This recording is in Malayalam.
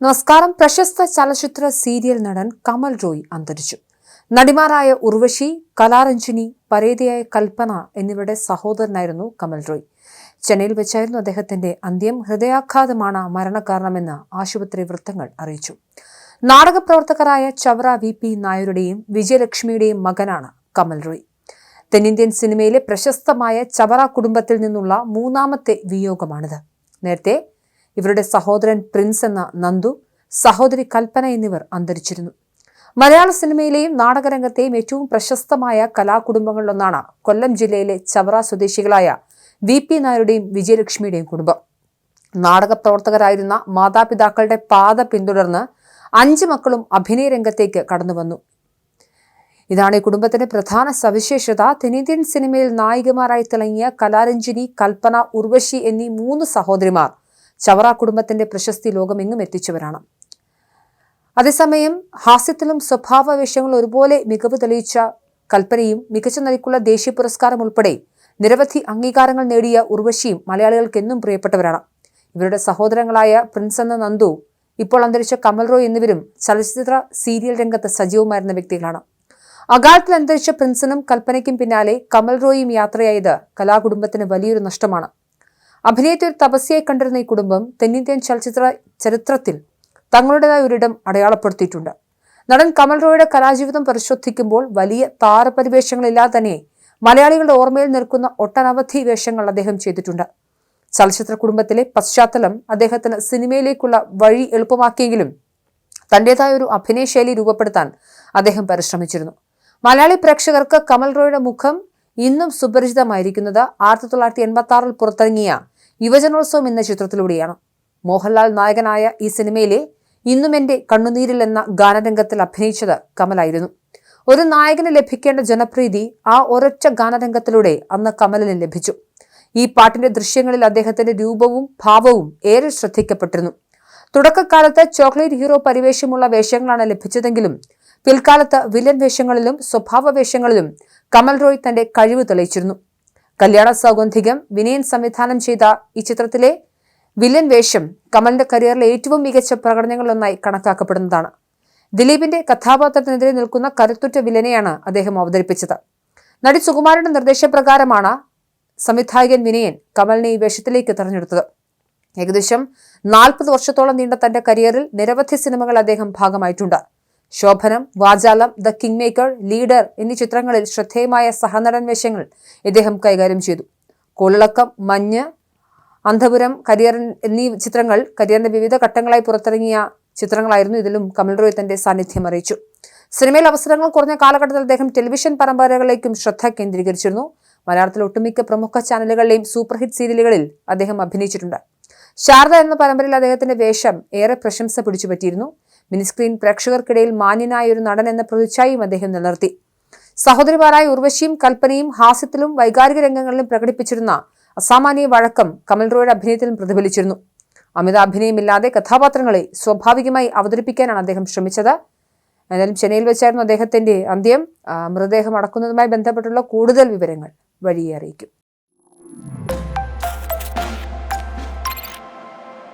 നമസ്കാരം. പ്രശസ്ത ചലച്ചിത്ര സീരിയൽ നടൻ കമൽ റോയ് അന്തരിച്ചു. നടിമാരായ ഉർവശി കലാരഞ്ജിനി പരേതയായ കൽപ്പന എന്നിവരുടെ സഹോദരനായിരുന്നു കമൽ റോയ്. ചെന്നൈയിൽ വെച്ചായിരുന്നു അദ്ദേഹത്തിന്റെ അന്ത്യം. ഹൃദയാഘാതമാണ് മരണകാരണമെന്ന് ആശുപത്രി വൃത്തങ്ങൾ അറിയിച്ചു. നാടകപ്രവർത്തകരായ ചവറ വി പി നായരുടെയും വിജയലക്ഷ്മിയുടെയും മകനാണ് കമൽ റോയ്. തെന്നിന്ത്യൻ സിനിമയിലെ പ്രശസ്തമായ ചവറ കുടുംബത്തിൽ നിന്നുള്ള മൂന്നാമത്തെ വിയോഗമാണിത്. നേരത്തെ ഇവരുടെ സഹോദരൻ പ്രിൻസ് എന്ന നന്ദു സഹോദരി കൽപ്പന എന്നിവർ അന്തരിച്ചിരുന്നു. മലയാള സിനിമയിലെയും നാടകരംഗത്തെയും ഏറ്റവും പ്രശസ്തമായ കലാകുടുംബങ്ങളിലൊന്നാണ് കൊല്ലം ജില്ലയിലെ ചവറ സ്വദേശികളായ വി പി നായരുടെയും വിജയലക്ഷ്മിയുടെയും കുടുംബം. നാടക നാടകപ്രവർത്തകരായിരുന്ന മാതാപിതാക്കളുടെ പാത പിന്തുടർന്ന് അഞ്ച് മക്കളും അഭിനയ രംഗത്തേക്ക് കടന്നുവന്നു ഇതാണ് ഈ കുടുംബത്തിന്റെ പ്രധാന സവിശേഷത. തെന്നിന്ത്യൻ സിനിമയിൽ നായികമാരായി തിളങ്ങിയ കലാരഞ്ജിനി കൽപ്പന ഉർവശി എന്നീ മൂന്ന് സഹോദരിമാർ ചവറ കുടുംബത്തിന്റെ പ്രശസ്തി ലോകമെങ്ങും എത്തിച്ചവരാണ്. അതേസമയം ഹാസ്യത്തിലും സ്വഭാവ വേഷങ്ങളും ഒരുപോലെ മികവ് തെളിയിച്ച കൽപ്പനയും മികച്ച നടിക്കുള്ള ദേശീയ പുരസ്കാരം ഉൾപ്പെടെ നിരവധി അംഗീകാരങ്ങൾ നേടിയ ഉർവശിയും മലയാളികൾക്ക് എന്നും പ്രിയപ്പെട്ടവരാണ്. ഇവരുടെ സഹോദരങ്ങളായ പ്രിൻസ് എന്ന നന്ദു ഇപ്പോൾ അന്തരിച്ച കമൽ റോയ് എന്നിവരും ചലച്ചിത്ര സീരിയൽ രംഗത്ത് സജീവമായിരുന്ന വ്യക്തികളാണ്. അകാലത്തിൽ അന്തരിച്ച പ്രിൻസിനും കൽപ്പനയ്ക്കും പിന്നാലെ കമൽ റോയും യാത്രയായത് കലാകുടുംബത്തിന് വലിയൊരു നഷ്ടമാണ്. അഭിനയത്തെ ഒരു തപസ്യയായി കണ്ടിരുന്ന ഈ കുടുംബം തെന്നിന്ത്യൻ ചലച്ചിത്ര ചരിത്രത്തിൽ തങ്ങളുടേതായ ഒരിടം അടയാളപ്പെടുത്തിയിട്ടുണ്ട്. നടൻ കമൽ റോയുടെ കലാജീവിതം പരിശോധിക്കുമ്പോൾ വലിയ താരപരിവേഷങ്ങളില്ലാതെ തന്നെ മലയാളികളുടെ ഓർമ്മയിൽ നിൽക്കുന്ന ഒട്ടനവധി വേഷങ്ങൾ അദ്ദേഹം ചെയ്തിട്ടുണ്ട്. ചലച്ചിത്ര കുടുംബത്തിലെ പശ്ചാത്തലം അദ്ദേഹത്തിന് സിനിമയിലേക്കുള്ള വഴി എളുപ്പമാക്കിയെങ്കിലും തന്റേതായ ഒരു അഭിനയശൈലി രൂപപ്പെടുത്താൻ അദ്ദേഹം പരിശ്രമിച്ചിരുന്നു. മലയാളി പ്രേക്ഷകർക്ക് കമൽ റോയുടെ മുഖം ഇന്നും സുപരിചിതമായിരിക്കുന്നത് ആയിരത്തി തൊള്ളായിരത്തി എൺപത്തി ആറിൽ പുറത്തിറങ്ങിയ യുവജനോത്സവം എന്ന ചിത്രത്തിലൂടെയാണ്. മോഹൻലാൽ നായകനായ ഈ സിനിമയിലെ ഇന്നും എന്റെ കണ്ണുനീരിൽ എന്ന ഗാനരംഗത്തിൽ അഭിനയിച്ചത് കമലായിരുന്നു. ഒരു നായകന് ലഭിക്കേണ്ട ജനപ്രീതി ആ ഒരൊറ്റ ഗാനരംഗത്തിലൂടെ അന്ന് കമലിന് ലഭിച്ചു. ഈ പാട്ടിന്റെ ദൃശ്യങ്ങളിൽ അദ്ദേഹത്തിന്റെ രൂപവും ഭാവവും ഏറെ ശ്രദ്ധിക്കപ്പെട്ടിരുന്നു. തുടക്കകാലത്ത് ചോക്ലേറ്റ് ഹീറോ പരിവേഷമുള്ള വേഷങ്ങളാണ് ലഭിച്ചതെങ്കിലും പിൽക്കാലത്ത് വില്ലൻ വേഷങ്ങളിലും സ്വഭാവ വേഷങ്ങളിലും കമൽ റോയ് തന്റെ കഴിവ് തെളിയിച്ചിരുന്നു. കല്യാണ സൗഗന്ധികം വിനയൻ സംവിധാനം ചെയ്ത ഈ ചിത്രത്തിലെ വില്ലൻ വേഷം കമലിന്റെ കരിയറിലെ ഏറ്റവും മികച്ച പ്രകടനങ്ങളിലൊന്നായി കണക്കാക്കപ്പെടുന്നതാണ്. ദിലീപിന്റെ കഥാപാത്രത്തിനെതിരെ നിൽക്കുന്ന കരുത്തുറ്റ വില്ലനെയാണ് അദ്ദേഹം അവതരിപ്പിച്ചത്. നടി സുകുമാരന്റെ നിർദ്ദേശപ്രകാരമാണ് സംവിധായകൻ വിനയൻ കമലിനെ ഈ വേഷത്തിലേക്ക് തെരഞ്ഞെടുത്തത്. ഏകദേശം നാൽപ്പത് വർഷത്തോളം നീണ്ട തന്റെ കരിയറിൽ നിരവധി സിനിമകൾ അദ്ദേഹം ഭാഗമായിട്ടുണ്ട്. Shobhanam Vachalam the king maker leader എന്നീ ചിത്രങ്ങളിൽ ശ്രദ്ധേയമായ സഹനടൻ വേഷങ്ങൾ ഇദ്ദേഹം കൈകാര്യം ചെയ്തു. കൊള്ളക്കം മഞ്ഞ് അന്ധപുരം കരിയർ എന്നീ ചിത്രങ്ങൾ കരിയറിന്റെ വിവിധ ഘട്ടങ്ങളായി പുറത്തിറങ്ങിയ ചിത്രങ്ങളായിരുന്നു ഇതിലും കമൽ റോയ് തന്റെ സാന്നിധ്യം അറിയിച്ചു. സിനിമയിൽ അവസരങ്ങൾ കുറഞ്ഞ കാലഘട്ടത്തിൽ അദ്ദേഹം ടെലിവിഷൻ പരമ്പരകളിലേക്കും ശ്രദ്ധ കേന്ദ്രീകരിച്ചിരുന്നു. മലയാളത്തിലെ ഒട്ടുമിക്ക പ്രമുഖ ചാനലുകളിലെയും സൂപ്പർ ഹിറ്റ് സീരിയലുകളിൽ അദ്ദേഹം അഭിനയിച്ചിട്ടുണ്ട്. ശാരദ എന്ന പരമ്പരയിൽ അദ്ദേഹത്തിന്റെ വേഷം ഏറെ പ്രശംസ പിടിച്ചുപറ്റിയിരുന്നു. മിനിസ്ക്രീൻ പ്രേക്ഷകർക്കിടയിൽ മാന്യനായ ഒരു നടൻ എന്ന പ്രതിച്ഛായയും അദ്ദേഹം നിലനിർത്തി. സഹോദരിമാരായ ഉർവശിയും കൽപ്പനയും ഹാസ്യത്തിലും വൈകാരിക രംഗങ്ങളിലും പ്രകടിപ്പിച്ചിരുന്ന അസാമാന്യ വഴക്കം കമൽ റോയുടെ അഭിനയത്തിലും പ്രതിഫലിച്ചിരുന്നു. അമിതാഭിനയമില്ലാതെ കഥാപാത്രങ്ങളെ സ്വാഭാവികമായി അവതരിപ്പിക്കാനാണ് അദ്ദേഹം ശ്രമിച്ചത്. എന്നാലും ചെന്നൈയിൽ വെച്ചായിരുന്നു അദ്ദേഹത്തിന്റെ അന്ത്യം. മൃതദേഹം അടക്കുന്നതുമായി ബന്ധപ്പെട്ടുള്ള കൂടുതൽ വിവരങ്ങൾ വഴിയെ അറിയിക്കും.